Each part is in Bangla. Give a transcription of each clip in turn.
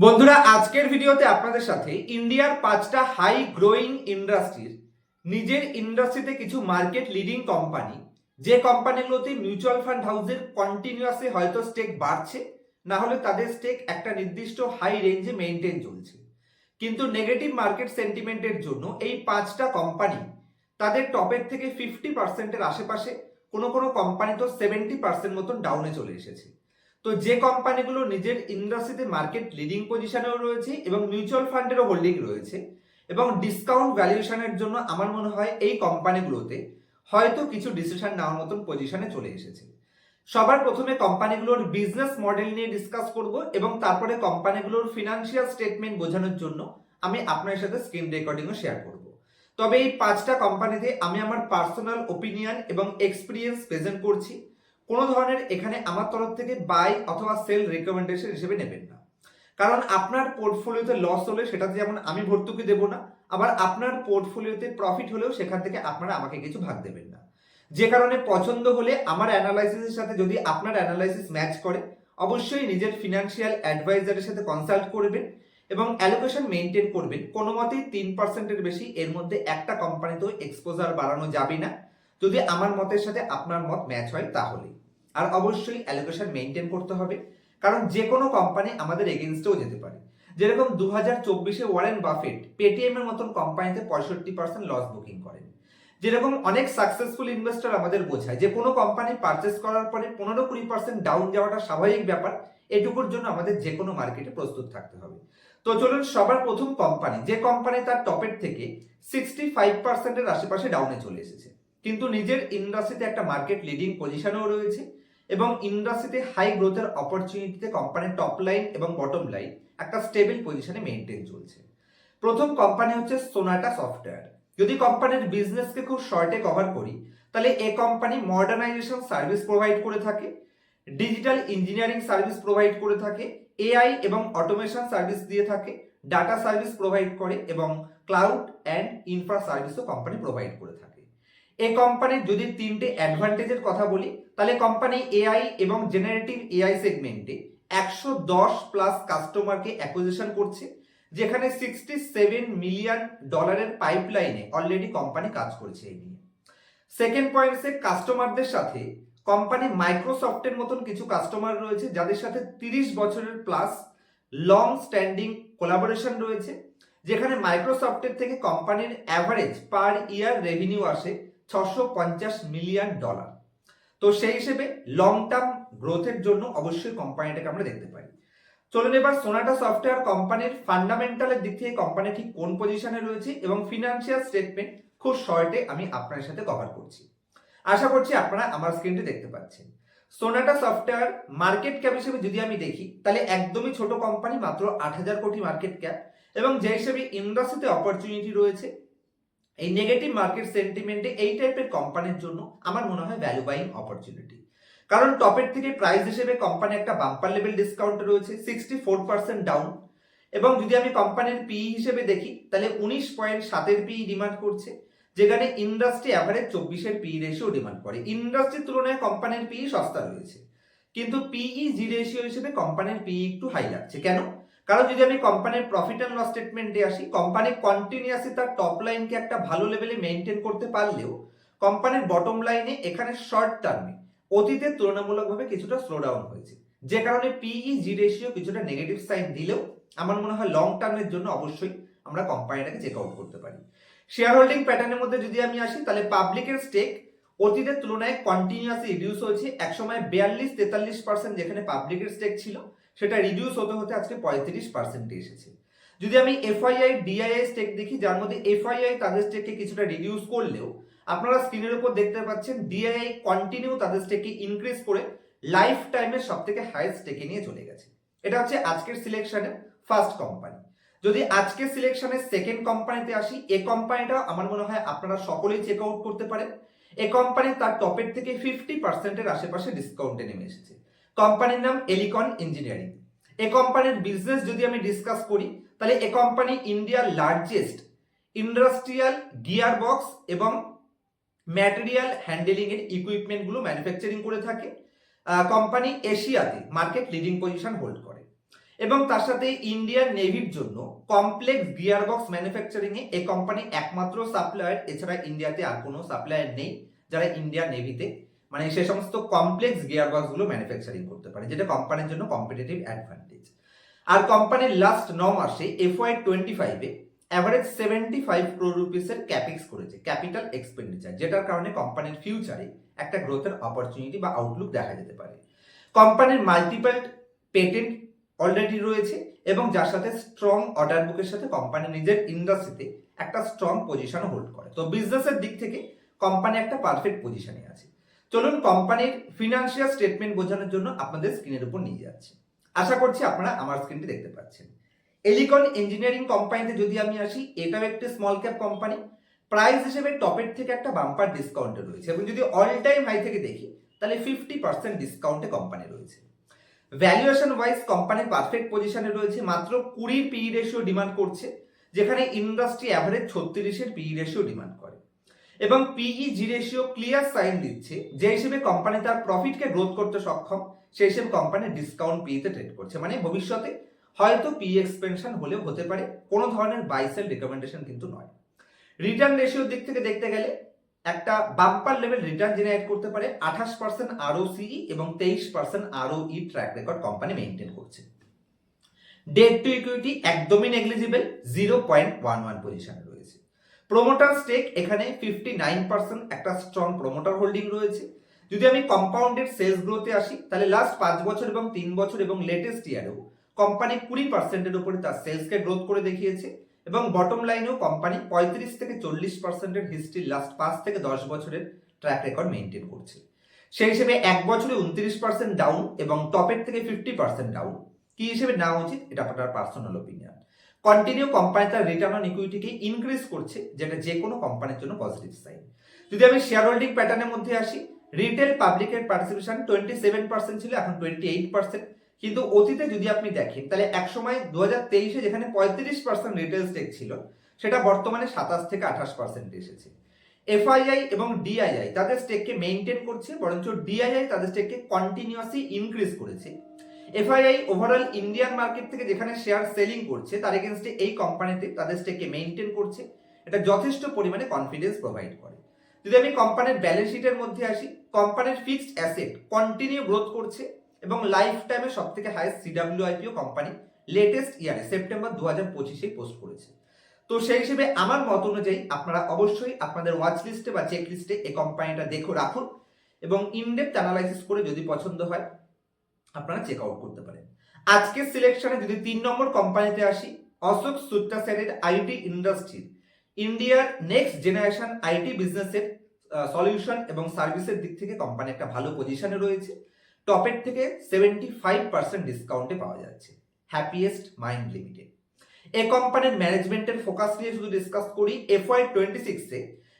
বন্ধুরা, আজকের ভিডিওতে আপনাদের সাথে ইন্ডিয়ার পাঁচটা হাই গ্রোয়িং ইন্ডাস্ট্রির নিজের ইন্ডাস্ট্রিতে কিছু মার্কেট লিডিং কোম্পানি যে কোম্পানিগুলোতে মিউচুয়াল ফান্ড হাউসের কন্টিনিউয়াসলি হয়তো স্টেক বাড়ছে, না হলে তাদের স্টেক একটা নির্দিষ্ট হাই রেঞ্জে মেনটেন চলছে। কিন্তু নেগেটিভ মার্কেট সেন্টিমেন্টের জন্য এই পাঁচটা কোম্পানি তাদের টপের থেকে ফিফটি পার্সেন্টের আশেপাশে কোনো কোনো কোম্পানি তো সেভেন্টি পার্সেন্ট মতন ডাউনে চলে এসেছে। তো যে কোম্পানিগুলো নিজের ইন্ডাস্ট্রিতে মার্কেট লিডিং পজিশনেও রয়েছে এবং মিউচুয়াল ফান্ডেরও হোল্ডিং রয়েছে এবং ডিসকাউন্ট ভ্যালুয়েশনের জন্য আমার মনে হয় এই কোম্পানিগুলোতে হয়তো কিছু ডিসিশন নেওয়ার মতন পজিশনে চলে এসেছে। সবার প্রথমে কোম্পানিগুলোর বিজনেস মডেল নিয়ে ডিসকাস করব এবং তারপরে কোম্পানিগুলোর ফিনান্সিয়াল স্টেটমেন্ট বোঝানোর জন্য আমি আপনার সাথে স্ক্রিন রেকর্ডিংও শেয়ার করব। তবে এই পাঁচটা কোম্পানিতে আমি আমার পার্সোনাল ওপিনিয়ন এবং এক্সপিরিয়েন্স প্রেজেন্ট করছি। কোনো ধরনের এখানে আমার তরফ থেকে বাই অথবা সেল রেকমেন্ডেশন হিসেবে নেবেন না। কারণ আপনার পোর্টফোলিওতে লস হলে সেটাতে যেমন আমি ভর্তুকি দেবো না, আবার আপনার পোর্টফোলিওতে প্রফিট হলেও সেখান থেকে আপনারা আমাকে কিছু ভাগ দেবেন না। যে কারণে পছন্দ হলে আমার অ্যানালাইসিসের সাথে যদি আপনার অ্যানালাইসিস ম্যাচ করে, অবশ্যই নিজের ফিনান্সিয়াল অ্যাডভাইজারের সাথে কনসাল্ট করবেন এবং অ্যালোকেশন মেনটেন করবেন। কোনো মতেই তিন পার্সেন্টের বেশি এর মধ্যে একটা কোম্পানিতেও এক্সপোজার বাড়ানো যাবে না। যদি আমার মতের সাথে আপনার মত ম্যাচ হয় তাহলেই। আর অবশ্যই অ্যালোকেশন মেনটেন করতে হবে, কারণ যে কোনো কোম্পানি আমাদের এগেনস্টেও যেতে পারে। যেরকম দু হাজার চব্বিশে ওয়ারেন বাফেট পেটিএম এর মতন কোম্পানিতে পঁয়ষট্টি পার্সেন্ট লস বুকিং করেন। যেরকম অনেক সাকসেসফুল ইনভেস্টর আমাদের বোঝায় যে, কোনো কোম্পানি পারচেস করার পরে পনেরো কুড়ি পার্সেন্ট ডাউন যাওয়াটা স্বাভাবিক ব্যাপার, এটুকুর জন্য আমাদের যে কোনো মার্কেটে প্রস্তুত থাকতে হবে। তো চলুন সবার প্রথম কোম্পানি যে কোম্পানি তার টপের থেকে সিক্সটি ফাইভ পার্সেন্টের আশেপাশে ডাউনে চলে এসেছে। কিন্তু নিজের ইন্ডাস্ট্রিতে একটা মার্কেট লিডিং পজিশনেও রয়েছে। এবং ইন্ডাস্ট্রিতে হাই গ্রোথের অপরচুনিটিতে কোম্পানির টপ লাইন এবং বটম লাইন একটা স্টেবল পজিশনে মেনটেন চলছে। প্রথম কোম্পানি হচ্ছে সোনাটা সফটওয়্যার যদি কোম্পানির বিজনেসকে খুব শর্টে কভার করি, তাহলে এ কোম্পানি মডার্নাইজেশন সার্ভিস প্রোভাইড করে থাকে ডিজিটাল ইঞ্জিনিয়ারিং সার্ভিস প্রোভাইড করে থাকে এআই এবং অটোমেশন সার্ভিস দিয়ে থাকে ডাটা সার্ভিস প্রোভাইড করে এবং ক্লাউড অ্যান্ড ইনফ্রা সার্ভিসও কোম্পানি প্রোভাইড করে থাকে। এই কোম্পানির যদি তিনটে অ্যাডভান্টেজের কথা বলি, তাহলে কোম্পানি এআই এবং জেনারেটিভ এআই সেগমেন্টে একশো দশ প্লাস কাস্টমারকে অ্যাকুইজিশন করছে, যেখানে সিক্সটি সেভেন মিলিয়ন ডলারের পাইপলাইনে অলরেডি কোম্পানি কাজ করছে এই নিয়ে। সেকেন্ড পয়েন্টসে কাস্টমারদের সাথে কোম্পানি মাইক্রোসফটের মতন কিছু কাস্টমার রয়েছে, যাদের সাথে তিরিশ বছরের প্লাস লং স্ট্যান্ডিং কোলাবোরেশন রয়েছে, যেখানে মাইক্রোসফটের থেকে কোম্পানির অ্যাভারেজ পার ইয়ার রেভিনিউ আসে ছশো পঞ্চাশ মিলিয়ন ডলার। তো সেই হিসেবে লং টার্ম গ্রোথের জন্য অবশ্যই কোম্পানিটাকে আমরা দেখতে পাই। চলুন এবার সোনাটা সফটওয়্যার কোম্পানির ফান্ডামেন্টালের দিক থেকে কোম্পানি ঠিক কোন পজিশনে রয়েছে এবং ফিনান্সিয়াল স্টেটমেন্ট খুব শর্টে আমি আপনার সাথে কভার করছি। আশা করছি আপনারা আমার স্ক্রিনটি দেখতে পাচ্ছেন। সোনাটা সফটওয়্যার মার্কেট ক্যাপ হিসেবে যদি আমি দেখি, তাহলে একদমই ছোট কোম্পানি মাত্র আট হাজার কোটি মার্কেট ক্যাপ এবং যে হিসেবে ইন্ডাস্ট্রিতে অপরচুনিটি রয়েছে এই নেগেটিভ মার্কেট সেন্টিমেন্টে এই টাইপের কোম্পানির জন্য আমার মনে হয় ভ্যালু বাইং অপরচুনিটি কারণ টপের থেকে প্রাইস হিসেবে কোম্পানি একটা বাম্পার লেভেল ডিসকাউন্ট রয়েছে সিক্সটি ফোর পার্সেন্ট ডাউন এবং যদি আমি কোম্পানির পিই হিসেবে দেখি, তাহলে উনিশ পয়েন্ট সাতের পিই ডিমান্ড করছে, যেখানে ইন্ডাস্ট্রি অ্যাভারেজ চব্বিশের পিই রেশিও ডিমান্ড করে। ইন্ডাস্ট্রির তুলনায় কোম্পানির পিই সস্তা রয়েছে। কিন্তু পিই জি রেশিও হিসেবে কোম্পানির পিই একটু হাই লাগছে। কেন? কারণ যদি আমি কোম্পানির প্রফিট অ্যান্ড লস স্টেটমেন্টে আসি কোম্পানি কন্টিনিউয়াসলি তার টপ লাইনকে একটা ভালো লেভেলে মেনটেন করতে পারলেও কোম্পানির বটম লাইনে এখানে শর্ট টার্মে অতীতে তুলনামূলকভাবে কিছুটা স্লো ডাউন হয়েছে। যে কারণে পিই জি রেশিও কিছুটা নেগেটিভ সাইন দিলেও আমার মনে হয় লং টার্মের জন্য অবশ্যই আমরা কোম্পানিটাকে চেক আউট করতে পারি। শেয়ার হোল্ডিং প্যাটার্নের মধ্যে যদি আমি আসি, তাহলে পাবলিকের স্টেক অতীতের তুলনায় কন্টিনিউয়াসলি রিডিউস হয়েছে। একসময় বিয়াল্লিশ তেতাল্লিশ পার্সেন্ট যেখানে পাবলিকের স্টেক ছিল সেটা রিডিউস হতে হতে আজকে পঁয়ত্রিশ পার্সেন্টে এসেছে। যদি আমি এফআইআই ডিআইআই স্টেক দেখি, যার মধ্যে এফআইআই তাদের স্টেককে কিছুটা রিডিউস করলেও, আপনারা স্ক্রিনের উপর দেখতে পাচ্ছেন ডিআইআই কন্টিনিউ তাদের স্টেককে ইনক্রিজ করে লাইফ টাইমের সব থেকে হাইয়েস্ট স্টেকে নিয়ে চলে গেছে। এটা হচ্ছে আজকের সিলেকশনের ফার্স্ট কোম্পানি যদি আজকের সিলেকশনের সেকেন্ড কোম্পানিতে আসি, এ কোম্পানিটা আমার মনে হয় আপনারা সকলেই চেক আউট করতে পারেন। এ কোম্পানি তার টপের থেকে ফিফটি পার্সেন্টের আশেপাশে ডিসকাউন্টে নেমে এসেছে। কোম্পানির নাম এলিকন ইঞ্জিনিয়ারিং এ কোম্পানির বিজনেস যদি আমি ডিসকাস করি, তাহলে এ কোম্পানি ইন্ডিয়ার লার্জেস্ট ইন্ডাস্ট্রিয়াল গিয়ার বক্স এবং ম্যাটেরিয়াল হ্যান্ডেলিং এর ইকুইপমেন্টগুলো ম্যানুফ্যাকচারিং করে থাকে। কোম্পানি এশিয়াতে মার্কেট লিডিং পজিশন হোল্ড করে। এবং তার সাথে ইন্ডিয়ান নেভির জন্য কমপ্লেক্স গিয়ার বক্স ম্যানুফ্যাকচারিং এ কোম্পানি একমাত্র সাপ্লায়ার এছাড়া ইন্ডিয়াতে আর কোনো সাপ্লায়ার নেই, যারা ইন্ডিয়ান নেভিতে মানে সে সমস্ত কমপ্লেক্স গিয়ারবক্সগুলো ম্যানুফ্যাকচারিং করতে পারে, যেটা কোম্পানির জন্য কম্পিটিটিভ অ্যাডভান্টেজ আর কোম্পানির লাস্ট ন মাসে এফওয়াই টোয়েন্টি ফাইভে অ্যাভারেজ সেভেন্টি ফাইভ ক্রোর রুপিসের ক্যাপিক্স করেছে ক্যাপিটাল এক্সপেন্ডিচার যেটার কারণে কোম্পানির ফিউচারে একটা গ্রোথের অপরচুনিটি বা আউটলুক দেখা যেতে পারে। কোম্পানির মাল্টিপল পেটেন্ট অলরেডি রয়েছে এবং যার সাথে স্ট্রং অর্ডার বুকের সাথে কোম্পানি নিজের ইন্ডাস্ট্রিতে একটা স্ট্রং পজিশন হোল্ড করে। তো বিজনেসের দিক থেকে কোম্পানি একটা পারফেক্ট পজিশনে আছে। চলুন কোম্পানির ফিনান্সিয়াল স্টেটমেন্ট বোঝানোর জন্য আপনাদের স্ক্রিনের উপর নিয়ে যাচ্ছে। আশা করছি আপনারা আমার স্ক্রিনটি দেখতে পাচ্ছেন। এলিকন ইঞ্জিনিয়ারিং কোম্পানিতে যদি আমি আসি, এটাও একটি স্মল ক্যাপ কোম্পানি প্রাইস হিসেবে টপের থেকে একটা বাম্পার ডিসকাউন্টে রয়েছে। এবং যদি অল টাইম হাই থেকে দেখি, তাহলে ফিফটি পার্সেন্ট ডিসকাউন্টে কোম্পানি রয়েছে। ভ্যালুয়েশন ওয়াইজ কোম্পানি পারফেক্ট পজিশনে রয়েছে। মাত্র কুড়ির পিই রেশিও ডিমান্ড করছে, যেখানে ইন্ডাস্ট্রি অ্যাভারেজ ছত্রিশের পিই রেশিও ডিমান্ড করে। এবং PE G ratio clear sign দিচ্ছে। যে হিসেবে কোম্পানি তার প্রফিটকে গ্রোথ করতে সক্ষম, সেই হিসেবে কোম্পানি ডিসকাউন্ট পিতে ট্রেড করছে। মানে ভবিষ্যতে হয়তো পি এক্সপেনশন হলেও হতে পারে, কোনো ধরনের বাইসেল রেকমেন্ডেশন কিন্তু নয়। রিটার্ন রেশিওর দিক থেকে দেখতে গেলে একটা বাম্পার লেভেল রিটার্ন জেনারেট করতে পারে, আঠাশ পার্সেন্ট আরও সিই এবং তেইশ পার্সেন্ট আরও ই ট্র্যাক রেকর্ড কোম্পানি মেনটেন করছে। ডেট টু ইকুইটি একদমই negligible zero point one one পজিশনে প্রোমোটার স্টেক এখানে ফিফটি নাইন পার্সেন্ট একটা স্ট্রং প্রোমোটার হোল্ডিং রয়েছে। যদি আমি কম্পাউন্ডেড সেলস গ্রোথে আসি, তাহলে লাস্ট পাঁচ বছর এবং তিন বছর এবং লেটেস্ট ইয়ারেও কোম্পানি কুড়ি পার্সেন্টের উপরে তার সেলসকে গ্রোথ করে দেখিয়েছে এবং বটম লাইনেও কোম্পানি পঁয়ত্রিশ থেকে চল্লিশ পার্সেন্টের হিস্ট্রি লাস্ট পাঁচ থেকে দশ বছরের ট্র্যাক রেকর্ড মেনটেন করছে। সেই হিসেবে এক বছরে উনত্রিশ পার্সেন্ট ডাউন এবং টপের থেকে ফিফটি পার্সেন্ট ডাউন কি হিসেবে নেওয়া উচিত? এটা আপনার পার্সোনাল ওপিনিয়ন কন্টিনিউ কোম্পানি তার রিটার্ন অন ইকুইটিকে ইনক্রিজ করছে, যেটা যে কোনো কোম্পানির জন্য পজিটিভ সাইন যদি আমি শেয়ার হোল্ডিং প্যাটার্নের মধ্যে আসি রিটেল পাবলিকের পার্টিসিপেশন টোয়েন্টি সেভেন পার্সেন্ট ছিল, এখন টোয়েন্টি এইট পার্সেন্ট কিন্তু অতীতে যদি আপনি দেখেন, তাহলে একসময় দু হাজার তেইশে যেখানে পঁয়ত্রিশ পার্সেন্ট রিটেল স্টেক ছিল, সেটা বর্তমানে সাতাশ থেকে আঠাশ পার্সেন্ট এসেছে। এফআইআই এবং ডিআইআই তাদের স্টেককে মেনটেন করছে, বরঞ্চ ডিআইআই তাদের স্টেককে কন্টিনিউয়াসলি ইনক্রিজ করেছে। এফআইআই ওভারঅল ইন্ডিয়ান মার্কেট থেকে যেখানে শেয়ার সেলিং করছে, তার এগেনস্টে এই কোম্পানিতে তাদের স্টেককে মেনটেন করছে। এটা যথেষ্ট পরিমাণে কনফিডেন্স প্রোভাইড করে। যদি আমি কোম্পানির ব্যালেন্স শিটের মধ্যে আসি কোম্পানির ফিক্সড অ্যাসেট কন্টিনিউ গ্রোথ করছে এবং লাইফ টাইমে সব থেকে সিডাব্লিউ আইপিও কোম্পানি লেটেস্ট ইয়ারে সেপ্টেম্বর দু হাজার পঁচিশে পোস্ট করেছে। তো সেই হিসেবে আমার মত অনুযায়ী আপনারা অবশ্যই আপনাদের ওয়াচ লিস্টে বা চেক লিস্টে এই কোম্পানিটা দেখো রাখুন এবং ইনডেপথ অ্যানালাইসিস করে যদি পছন্দ হয় আপনারা চেক আউট করতে পারেন। আজকের সিলেকশনে যদি তিন নম্বর কোম্পানিতে আসি, অশোক সুট্টাসেনের আইটি ইন্ডাস্ট্রি ইন্ডিয়ার নেক্সট জেনারেশন আইটি বিজনেসের সলিউশন এবং সার্ভিসের দিক থেকে কোম্পানি একটা ভালো পজিশনে রয়েছে। টপের থেকে সেভেন্টি ফাইভ পার্সেন্ট ডিসকাউন্টে পাওয়া যাচ্ছে। হ্যাপিয়েস্ট মাইন্ড লিমিটেড এ কোম্পানির ম্যানেজমেন্টের ফোকাস নিয়ে শুধু ডিসকাস করি এফওয়াই টোয়েন্টি সিক্সে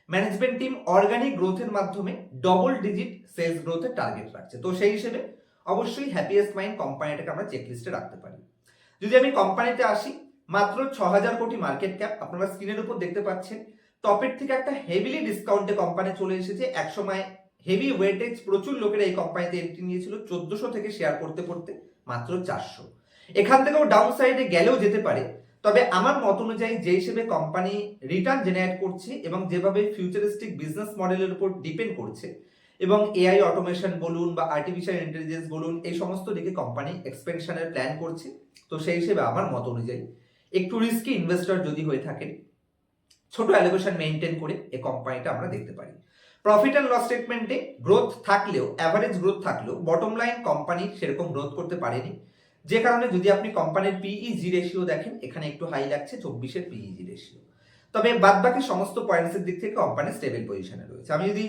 ম্যানেজমেন্ট টিম অর্গানিক গ্রোথের মাধ্যমে ডবল ডিজিট সেলস গ্রোথের টার্গেট রাখছে। তো সেই হিসেবে অবশ্যই হ্যাপিয়েস্ট মাইন্ড কোম্পানিটাকে আমরা চেক লিস্টে রাখতে পারি। যদি আমি কোম্পানিতে আসি, মাত্র ছ হাজার কোটি মার্কেট ক্যাপ আপনারা স্ক্রিনের উপর দেখতে পাচ্ছেন। টপের থেকে একটা হেভিলি ডিসকাউন্টে কোম্পানি চলে এসেছে। একসময় হেভি ওয়েটেজ প্রচুর লোকেরা এই কোম্পানিতে এন্ট্রি নিয়েছিল, চোদ্দশো থেকে শেয়ার করতে করতে, মাত্র চারশো। এখান থেকেও ডাউন সাইডে গেলেও যেতে পারে। তবে আমার মত অনুযায়ী যে হিসেবে কোম্পানি রিটার্ন জেনারেট করছে এবং যেভাবে ফিউচারিস্টিক বিজনেস মডেলের উপর ডিপেন্ড করছে এবং এআই অটোমেশন বলুন বা আর্টিফিশিয়াল ইন্টেলিজেন্স বলুন, এই সমস্ত দিকে কোম্পানি এক্সপেনশনের প্ল্যান করছে। তো সেই হিসেবে আমার মত অনুযায়ী একটু রিস্কি ইনভেস্টর যদি হয়ে থাকেন ছোট অ্যালোকেশন মেনটেন করে এই কোম্পানিটা আমরা দেখতে পারি। প্রফিট অ্যান্ড লস স্টেটমেন্টে গ্রোথ থাকলেও অ্যাভারেজ গ্রোথ থাকলেও বটম লাইন কোম্পানি সেরকম গ্রোথ করতে পারেনি। যে কারণে যদি আপনি কোম্পানির পিইজি রেশিও দেখেন, এখানে একটু হাই লাগছে, চব্বিশের পিইজি রেশিও তবে বাদ বাকি সমস্ত পয়েন্টসের দিক থেকে কোম্পানি স্টেবল পজিশনে রয়েছে। আমি যদি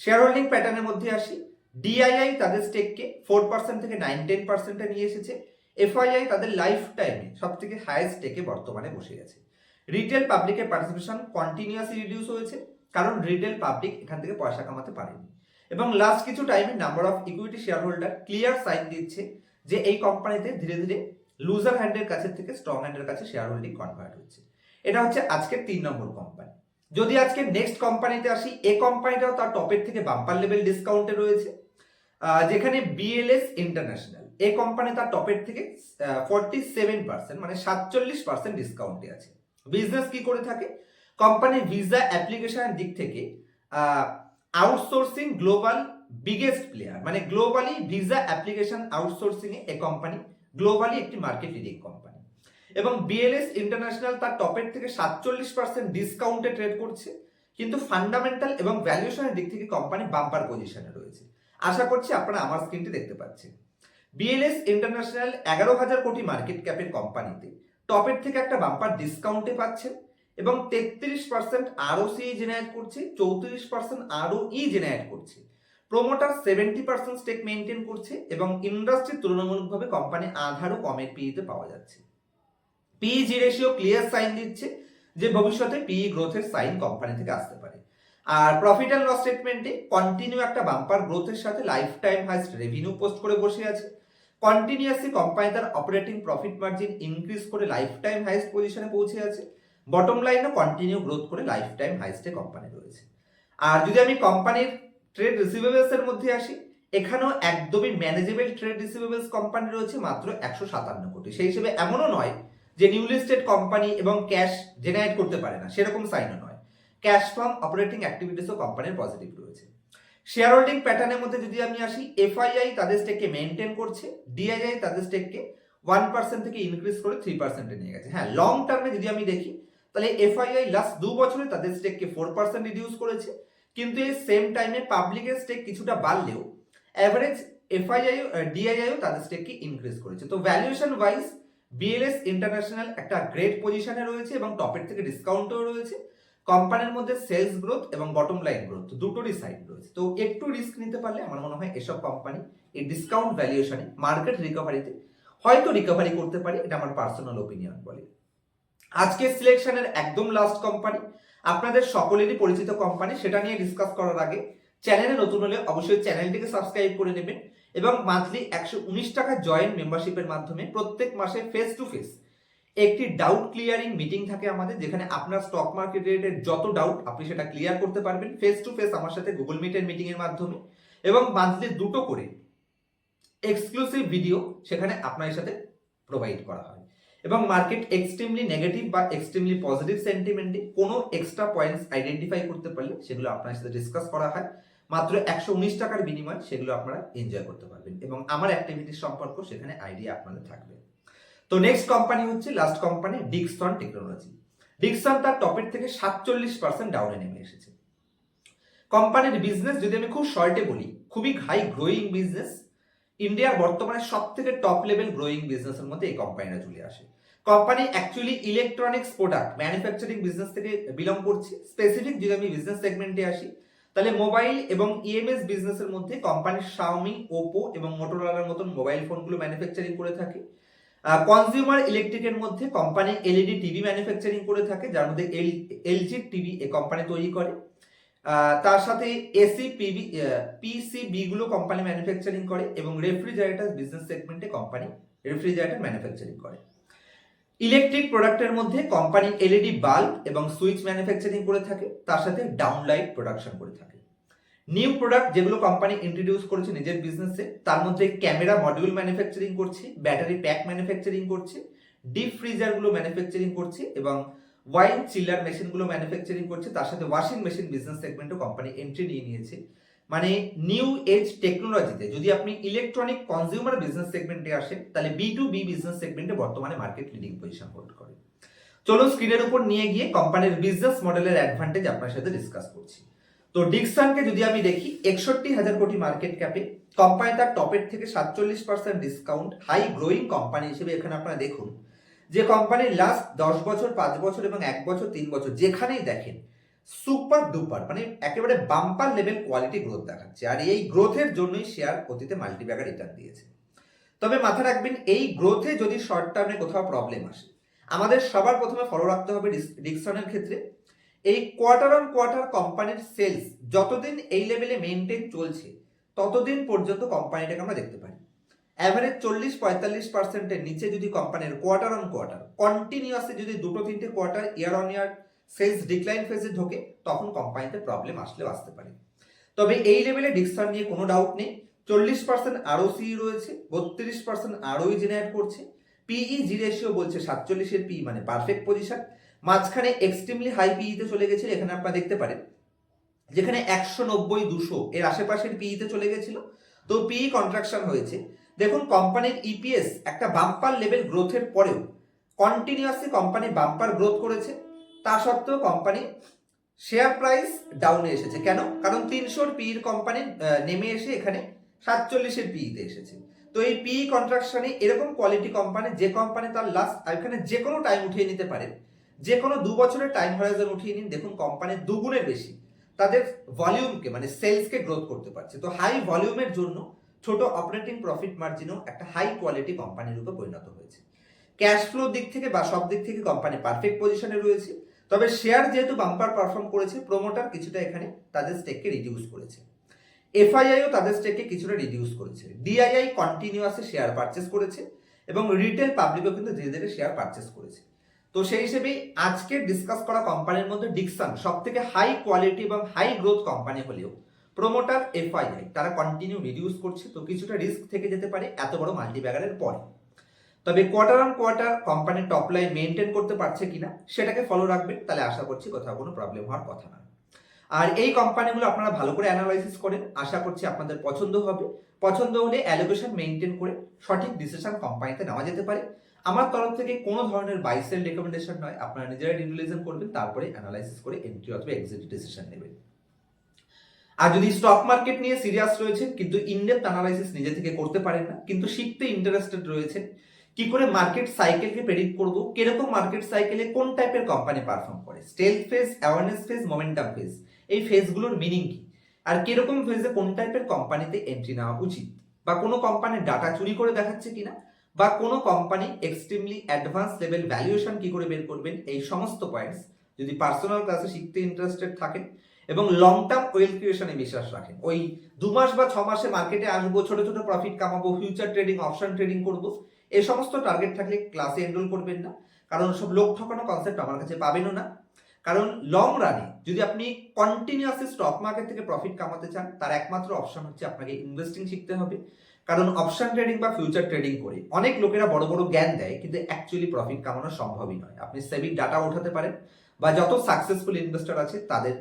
শেয়ার হোল্ডিং প্যাটার্নের মধ্যে আসি। ডিআইআই তাদের স্টেককে ফোর পার্সেন্ট থেকে নাইন টেন পার্সেন্টে নিয়ে এসেছে। এফআইআই তাদের লাইফ টাইমে সব থেকে হাইয়েস্ট স্টেকে বর্তমানে বসে গেছে। রিটেল পাবলিকের পার্টিসিপেশন কন্টিনিউয়াসলি রিডিউস হয়েছে, কারণ রিটেল পাবলিক এখান থেকে পয়সা কামাতে পারেনি। এবং লাস্ট কিছু টাইমে number of equity shareholder clear sign দিচ্ছে যে এই কোম্পানিতে ধীরে ধীরে লুজার হ্যান্ডের কাছে থেকে স্ট্রং হ্যান্ডের কাছে শেয়ার হোল্ডিং কনভার্ট হচ্ছে। এটা হচ্ছে আজকের তিন নম্বর কোম্পানি যদি আজকে নেক্সট কোম্পানিতে আসি, এ কোম্পানিটাও তার টপের থেকে বাম্পার লেভেল ডিসকাউন্টে রয়েছে। যেখানে বিএলএস ইন্টারন্যাশনাল এ কোম্পানি তার টপের থেকে ফর্টি সেভেন পার্সেন্ট মানে সাতচল্লিশ পার্সেন্ট ডিসকাউন্টে আছে। বিজনেস কি করে থাকে? কোম্পানির ভিসা অ্যাপ্লিকেশনের দিক থেকে আউটসোর্সিং গ্লোবাল বিগেস্ট প্লেয়ার মানে গ্লোবালি ভিসা অ্যাপ্লিকেশন আউটসোর্সিং এ কোম্পানি গ্লোবালি একটি মার্কেট লিডিং কোম্পানি এবং বিএলএস ইন্টারন্যাশনাল তার টপের থেকে সাতচল্লিশ পার্সেন্ট ডিসকাউন্টে ট্রেড করছে। কিন্তু ফান্ডামেন্টাল এবং ভ্যালুয়েশনের দিক থেকে কোম্পানি বাম্পার পজিশনে রয়েছে। আশা করছি আপনারা আমার স্ক্রিনটি দেখতে পাচ্ছেন। বিএলএস ইন্টারন্যাশনাল এগারো হাজার কোটি মার্কেট ক্যাপের কোম্পানিতে টপের থেকে একটা বাম্পার ডিসকাউন্টে পাচ্ছেন এবং তেত্রিশ পার্সেন্ট আরও সি জেনারেট করছে, চৌত্রিশ পার্সেন্ট আরও ই জেনারেট করছে। Promoter seventy percent stake maintain করছে এবং ইন্ডাস্ট্রির তুলনামূলকভাবে কোম্পানি আধারও কমের পিইতে পাওয়া যাচ্ছে। পিইজি রেশিও ক্লিয়ার সাইন দিচ্ছে যে ভবিষ্যতে পিই গ্রোথের সাইন কোম্পানি থেকে আসতে পারে। আর প্রফিট অ্যান্ড লস স্টেটমেন্টে কন্টিনিউ একটা বাম্পার গ্রোথের সাথে life time highest revenue post করে বসে আছে। কন্টিনিউয়াসলি কোম্পানি তার অপারেটিং প্রফিট মার্জিন ইনক্রিজ করে লাইফ টাইম হাইস্ট পজিশনে পৌঁছে আছে। বটম লাইনও কন্টিনিউ গ্রোথ করে লাইফ টাইম হাইস্টে কোম্পানি রয়েছে। আর যদি আমি কোম্পানির ট্রেড রিসিভেবলস এর মধ্যে আসি, এখানেও একদমই ম্যানেজেবল ট্রেড রিসিভেবলস কোম্পানি রয়েছে মাত্র একশো সাতান্ন কোটি। সেই হিসেবে এমনও নয় যে নিউ লিস্টেড কোম্পানি এবং ক্যাশ জেনারেট করতে পারে না, সেরকম সাইনও নয়। ক্যাশ ফ্রম অপারেটিং অ্যাক্টিভিটিসও কোম্পানির পজিটিভ রয়েছে। শেয়ার হোল্ডিং প্যাটার্নের মধ্যে যদি আমি আসি এফআইআই তাদের স্টেককে মেনটেন করছে ডিআইআই তাদের স্টেককে ওয়ান পার্সেন্ট থেকে ইনক্রিজ করে থ্রি পার্সেন্টে নিয়ে গেছে। হ্যাঁ লং টার্মে যদি আমি দেখি, তাহলে এফআইআই লাস্ট দু বছরে তাদের স্টেককে ফোর পার্সেন্ট রিডিউস করেছে। কিন্তু এই সেম টাইমে পাবলিকের স্টেক কিছুটা বাড়লেও অ্যাভারেজ এফআইআই ডিআইআইও তাদের স্টেককে ইনক্রিজ করেছে। তো ভ্যালুয়েশন ওয়াইজ বিএলএস ইন্টারন্যাশনাল একটা গ্রেট পজিশনে রয়েছে এবং টপের থেকে ডিসকাউন্টও রয়েছে। কোম্পানির মধ্যে সেলস গ্রোথ এবং বটম লাইন গ্রোথ দুটোরই সাইড রয়েছে। তো একটু রিস্ক নিতে পারলে আমার মনে হয় এসব কোম্পানি এই ডিসকাউন্ট ভ্যালুয়েশনে মার্কেট রিকভারিতে হয়তো রিকভারি করতে পারে, এটা আমার পার্সোনাল ওপিনিয়ন বলে। আজকের সিলেকশনের একদম লাস্ট কোম্পানি আপনাদের সকলেরই পরিচিত কোম্পানি সেটা নিয়ে ডিসকাস করার আগে চ্যানেলে নতুন হলে অবশ্যই চ্যানেলটিকে সাবস্ক্রাইব করে নেবেন। এবং মান্থলি একশো উনিশ টাকা জয়েন্ট মেম্বারশিপের মাধ্যমে প্রত্যেক মাসে ফেস টু ফেস একটি ডাউট ক্লিয়ারিং মিটিং থাকে আমাদের, যেখানে আপনার স্টক মার্কেট রিলেটেড যত ডাউট আপনি সেটা ক্লিয়ার করতে পারবেন ফেস টু ফেস আমার সাথে গুগল মিটের মিটিং এর মাধ্যমে এবং মান্থলি দুটো করে এক্সক্লুসিভ ভিডিও সেখানে আপনার সাথে প্রোভাইড করা হয়। এবং মার্কেট এক্সট্রিমলি নেগেটিভ বা এক্সট্রিমলি পজিটিভ সেন্টিমেন্টে কোনো এক্সট্রা পয়েন্টস আইডেন্টিফাই করতে পারলে সেগুলো আপনার সাথে ডিসকাস করা হয়। মাত্র একশো উনিশ টাকার বিনিময়ে সেগুলো আপনারা এনজয় করতে পারবেন এবং আমার অ্যাক্টিভিটির সম্পর্ক সেখানে আইডিয়া আপনাদের থাকবে। তো নেক্সট কোম্পানি হচ্ছে last company Dixon technology Dixon তার টপের থেকে সাতচল্লিশ পার্সেন্ট ডাউনে নেমে এসেছে। কোম্পানির বিজনেস যদি আমি খুব শর্টে বলি, খুবই হাই গ্রোয়িং বিজনেস ইন্ডিয়ার বর্তমানে সব থেকে টপ লেভেল গ্রোয়িং বিজনেসের মধ্যে এই কোম্পানিটা চলে আসে। Company actually electronics product manufacturing business থেকে বিলং করছে। স্পেসিফিক যদি আমি বিজনেস সেগমেন্টে আসি তাহলে মোবাইল এবং ইএমএস বিজনেসের মধ্যে কোম্পানির শাওমি ওপো এবং মোটোরোলার মতন মোবাইল ফোনগুলো ম্যানুফ্যাকচারিং করে থাকে। কনজিউমার ইলেকট্রিকের মধ্যে কোম্পানি এলইডি টিভি ম্যানুফ্যাকচারিং করে থাকে, যার মধ্যে এল এলজি টিভি এ কোম্পানি তৈরি করে। তার সাথে এসি পিবি পিসিবি গুলো কোম্পানি ম্যানুফ্যাকচারিং করে এবং রেফ্রিজারেটর বিজনেস সেগমেন্টে কোম্পানি রেফ্রিজারেটর ম্যানুফ্যাকচারিং করে। ইলেকট্রিক প্রোডাক্টের মধ্যে কোম্পানি এলইডি বাল্ব এবং সুইচ ম্যানুফ্যাকচারিং করে থাকে, তার সাথে ডাউনলাইট প্রোডাকশন করে থাকে। নিউ প্রোডাক্ট যেগুলো কোম্পানি ইন্ট্রোডিউস করেছে নিজের বিজনেসে তার মধ্যে ক্যামেরা মডিউল ম্যানুফ্যাকচারিং করছে ব্যাটারি প্যাক ম্যানুফ্যাকচারিং করছে ডিপ ফ্রিজারগুলো ম্যানুফ্যাকচারিং করছে এবং ওয়াইন চিলার মেশিনগুলো ম্যানুফ্যাকচারিং করছে, তার সাথে ওয়াশিং মেশিন বিজনেস সেগমেন্টও কোম্পানি এন্ট্রি নিয়ে নিয়েছে। মানে নিউ এজ টেকনোলজিতে যদি আপনি ইলেকট্রনিক কনজিউমার বিজনেস সেগমেন্টে আসেন, তাহলে বি টু বি বিজনেস সেগমেন্টে বর্তমানে মার্কেট লিডিং পজিশন হোল্ড করে। চলুন স্ক্রিনের উপর নিয়ে গিয়ে কোম্পানির বিজনেস মডেলের অ্যাডভান্টেজ আপনার সাথে ডিসকাস করছি। তো ডিকসনকে যদি আমি দেখি, একষট্টি হাজার কোটি মার্কেট ক্যাপে কোম্পানি তার টপের থেকে সাতচল্লিশ percent discount high growing company হিসেবে এখানে আপনারা দেখুন, যে কোম্পানির লাস্ট দশ বছর, পাঁচ বছর এবং এক বছর, তিন বছর যেখানেই দেখেন সুপার ডুপার মানে একেবারে বাম্পার লেভেল কোয়ালিটি গ্রোথ দেখাচ্ছে। আর এই গ্রোথের জন্যই শেয়ার অতীতে মাল্টিব্যাগার রিটার্ন দিয়েছে। তবে মাথায় রাখবেন, এই গ্রোথে যদি শর্ট টার্মে কোথাও প্রবলেম আসে, আমাদের সবার প্রথমে ফলো রাখতে হবে ডিকসনের ক্ষেত্রে। এই কোয়ার্টার অন কোয়ার্টার কোম্পানির সেলস যতদিন এই লেভেলে মেনটেন চলছে, ততদিন পর্যন্ত কোম্পানিটাকে আমরা দেখতে পারি। অ্যাভারেজ চল্লিশ পঁয়তাল্লিশ পার্সেন্টের নিচে যদি কোম্পানির কোয়ার্টার অন কোয়ার্টার কন্টিনিউয়াসলি যদি দুটো তিনটে quarter year on year sales decline ফেজে ঢোকে, তখন কোম্পানিতে প্রবলেম আসলেও আসতে পারে। তবে এই লেভেলে ডিকসন নিয়ে কোনো ডাউট নেই। চল্লিশ পার্সেন্ট আরও সি রয়েছে, বত্রিশ পার্সেন্ট আরওই জেনারেট করছে। পিই জি রেশিও বলছে সাতচল্লিশের পি মানে পারফেক্ট পজিশন মাঝখানে এক্সট্রিমলি হাই পিইতে চলে গেছিল, এখানে আপনারা দেখতে পারেন। যেখানে একশো নব্বই, দুশো এর আশেপাশের পিইতে চলে গেছিল। তো পিই কন্ট্রাকশন হয়েছে। দেখুন কোম্পানির ইপিএস একটা বাম্পার লেভেল গ্রোথের পরেও কন্টিনিউয়াসলি কোম্পানি বাম্পার গ্রোথ করেছে। তা সত্ত্বেও কোম্পানি শেয়ার প্রাইস ডাউনে এসেছে। কেন? কারণ তিনশোর পিইর কোম্পানি নেমে এসে এখানে সাতচল্লিশের পিইতে এসেছে। তো এই পিই কন্ট্রাকশনে এরকম কোয়ালিটি কোম্পানি যে কোম্পানি তার লাস্ট এখানে যে কোনো টাইম উঠিয়ে নিতে পারে। যে কোনো দু বছরের টাইম হরাইজন উঠিয়ে নিন। দেখুন কোম্পানির দুগুণের বেশি। তাদের ভলিউমকে মানে সেলসকে গ্রোথ করতে পারছে। তো হাই ভলিউমের জন্য ছোট অপারেটিং প্রফিট মার্জিনও একটা হাই কোয়ালিটি কোম্পানির রূপে পরিণত হয়েছে। ক্যাশ ফ্লোর দিক থেকে বা সব দিক থেকে কোম্পানি পারফেক্ট পজিশনে রয়েছে। তবে শেয়ার যেহেতু বাম্পার পারফর্ম করেছে, প্রোমোটার কিছুটা এখানে তাদের স্টেককে রিডিউস করেছে। এফআইআইও তাদের স্টেককে কিছুটা রিডিউস করেছে। ডিআইআই কন্টিনিউয়াসে শেয়ার পারচেস করেছে এবং রিটেল পাবলিকও কিন্তু ধীরে ধীরে শেয়ার পারচেস করেছে। তো সেই হিসেবেই আজকে ডিসকাস করা কোম্পানির মধ্যে ডিকসন সব থেকে হাই কোয়ালিটি এবং হাই গ্রোথ কোম্পানি হলেও প্রোমোটার এফআইআই তারা কন্টিনিউ রিডিউস করছে। তো কিছুটা রিস্ক থেকে যেতে পারে এত বড় মাল্টিব্যাগারের পরে। তবে কোয়ার্টার অন কোয়ার্টার কোম্পানির টপ লাইন মেনটেন করতে পারছে কিনা সেটাকে ফলো রাখবেন, তাহলে আশা করছি কোথাও কোনো প্রবলেম হওয়ার কথা না। আর এই কোম্পানিগুলো আপনারা ভালো করে অ্যানালাইসিস করেন, আশা করছি আপনাদের পছন্দ হবে। পছন্দ হলে অ্যালোকেশন মেনটেন করে সঠিক ডিসিশন কোম্পানিতে নেওয়া যেতে পারে। আমার তরফ থেকে কোনো ধরনের বাইসেল রেকমেন্ডেশন নয়, আপনারা নিজেরাই ডিভিলিজম করবেন, তারপরে অ্যানালাইসিস করে এন্ট্রি অথবা এক্সিট ডিসিশন নেবেন। আর যদি স্টক মার্কেট নিয়ে সিরিয়াস রয়েছেন, কিন্তু ইনডেপথ অ্যানালাইসিস নিজে থেকে করতে পারেন না, কিন্তু শিখতে ইন্টারেস্টেড রয়েছেন কি করে মার্কেট সাইকেলকে প্রেডিক্ট করব? কীরকম মার্কেট সাইকেলে কোন টাইপের কোম্পানি পারফর্ম করে? Stealth phase awareness phase momentum phase এই ফেজগুলোর মিনিং কি? আর কীরকম ফেজে কোন টাইপের কোম্পানিতে এন্ট্রি নেওয়া উচিত? বা কোনো কোম্পানির ডাটা চুরি করে দেখাচ্ছে কিনা? বা কোনো company extremely advance level valuation কি করে বের করবেন? এই সমস্ত পয়েন্টস যদি পার্সোনাল ক্লাসে শিখতে ইন্টারেস্টেড থাকেন এবং লং টার্ম ওয়েল ক্রিয়েশনে বিশ্বাস রাখেন। ওই দু মাস বা ছ মাসে মার্কেটে আসব, ছোট ছোট প্রফিট কামাবো ফিউচার ট্রেডিং অপশন ট্রেডিং করব এই সমস্ত টার্গেট থাকলে ক্লাসে এনরোল করবেন না। কারণ সব লোক ঠকানো কনসেপ্ট আমার কাছে পাবেনও না। কারণ লং রানে যদি আপনি কন্টিনিউয়াসলি স্টক মার্কেট থেকে প্রফিট কামাতে চান, তার একমাত্র অপশন হচ্ছে আপনাকে ইনভেস্টিং শিখতে হবে। কারণ অপশন ট্রেডিং বা ফিউচার ট্রেডিং করে অনেক লোকেরা বড় বড় জ্ঞান দেয়, কিন্তু অ্যাকচুয়ালি প্রফিট কামানো সম্ভবই নয়। আপনি সেভিং ডাটা ওঠাতে পারেন বা যত সাকসেসফুল ইনভেস্টর আছে, তাদের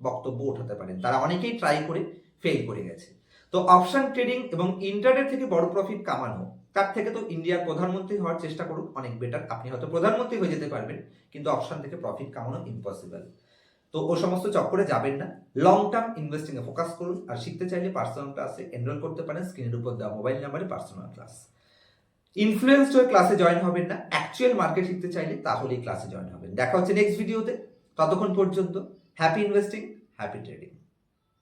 বক্তব্য ওঠাতে পারেন। তারা অনেকেই ট্রাই করে ফেল করে গেছে। তো অপশন ট্রেডিং এবং ইন্টারনেট থেকে বড় প্রফিট কামানো, তার থেকে তো ইন্ডিয়ার প্রধানমন্ত্রী হওয়ার চেষ্টা করুন অনেক বেটার আপনি হয়তো প্রধানমন্ত্রী হয়ে যেতে পারবেন, কিন্তু অপশন থেকে প্রফিট কামানো ইম্পসিবল তো ও সমস্ত চক্করে যাবেন না। লং টার্ম ইনভেস্টিং এ ফোকাস করুন, আর শিখতে চাইলে পার্সোনাল ক্লাসে এনরোল করতে পারেন স্ক্রিনের উপর দেওয়া মোবাইল নাম্বারে পার্সোনাল ক্লাস ইনফ্লুয়েন্সড হয়ে ক্লাসে জয়েন হবেন না। অ্যাকচুয়াল মার্কেট শিখতে চাইলে তাহলেই ক্লাসে জয়েন হবেন। দেখা হচ্ছে নেক্সট ভিডিওতে ততক্ষণ পর্যন্ত হ্যাপি ইনভেস্টিং হ্যাপি ট্রেডিং